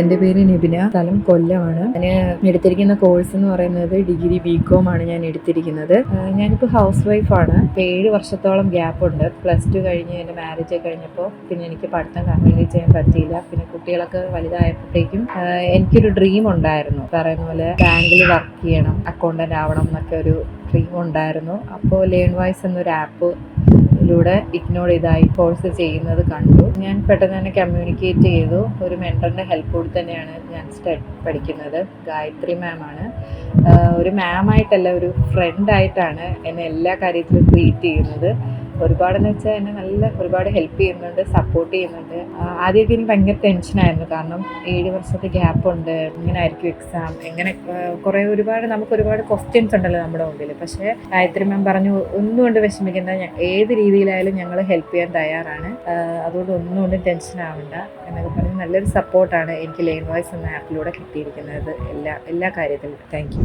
എന്റെ പേര് നിബിന. സ്ഥലം കൊല്ലമാണ്. ഞാൻ എടുത്തിരിക്കുന്ന കോഴ്സ് എന്ന് പറയുന്നത് ഡിഗ്രി ബി കോം ആണ് ഞാൻ എടുത്തിരിക്കുന്നത്. ഞാനിപ്പോൾ ഹൗസ് വൈഫാണ് ഏഴ് വർഷത്തോളം ഗ്യാപ്പ് ഉണ്ട്. പ്ലസ് ടു കഴിഞ്ഞ് എന്റെ മാരേജ് കഴിഞ്ഞപ്പോൾ പിന്നെ എനിക്ക് പഠിത്തം കംപ്ലീറ്റ് ചെയ്യാൻ പറ്റിയില്ല. പിന്നെ കുട്ടികളൊക്കെ വലുതായപ്പോഴത്തേക്കും എനിക്കൊരു ഡ്രീം ഉണ്ടായിരുന്നു. പറയുന്ന പോലെ ബാങ്കിൽ വർക്ക് ചെയ്യണം അക്കൗണ്ടന്റ് ആവണം എന്നൊക്കെ ഒരു ഡ്രീം ഉണ്ടായിരുന്നു. അപ്പോൾ ലേൺ വൈസ് എന്നൊരു ആപ്പ് ഇതിലൂടെ ഇഗ്നോർ ചെയ്തായി കോഴ്സ് ചെയ്യുന്നത് കണ്ടു. ഞാൻ പെട്ടെന്ന് തന്നെ കമ്മ്യൂണിക്കേറ്റ് ചെയ്തു. ഒരു മെന്ററിന്റെ ഹെൽപ്പോട് തന്നെയാണ് ഞാൻ സ്റ്റഡ് പഠിക്കുന്നത്. ഗായത്രി മാം ആണ്. ഒരു മാം ആയിട്ടല്ല ഒരു ഫ്രണ്ടായിട്ടാണ് എന്നെ എല്ലാ കാര്യത്തിലും ട്രീറ്റ് ചെയ്യുന്നത്. ഒരുപാടെന്ന് വെച്ചാൽ എന്നെ നല്ല ഒരുപാട് ഹെൽപ്പ് ചെയ്യുന്നുണ്ട് സപ്പോർട്ട് ചെയ്യുന്നുണ്ട്. ആദ്യമൊക്കെ എനിക്ക് ഭയങ്കര ടെൻഷനായിരുന്നു കാരണം ഏഴ് വർഷത്തെ ഗ്യാപ്പുണ്ട് എങ്ങനെ ആയിരിക്കും എക്സാം എങ്ങനെ കുറേ ഒരുപാട് നമുക്ക് ഒരുപാട് ക്വസ്റ്റ്യൻസ് ഉണ്ടല്ലോ നമ്മുടെ മുമ്പിൽ പക്ഷേ ഗായത്രി മാം പറഞ്ഞു ഒന്നും കൊണ്ട് വിഷമിക്കേണ്ട. ഏത് രീതിയിലായാലും ഞങ്ങൾ ഹെൽപ്പ് ചെയ്യാൻ തയ്യാറാണ്. അതുകൊണ്ട് ഒന്നും ടെൻഷൻ ആവണ്ട. എന്നൊക്കെ പറഞ്ഞ് നല്ലൊരു സപ്പോർട്ടാണ് എനിക്ക് ലൈൻ വോയ്സ് എന്ന ആപ്പിലൂടെ കിട്ടിയിരിക്കുന്നത്. എല്ലാ എല്ലാ കാര്യത്തിലും. താങ്ക്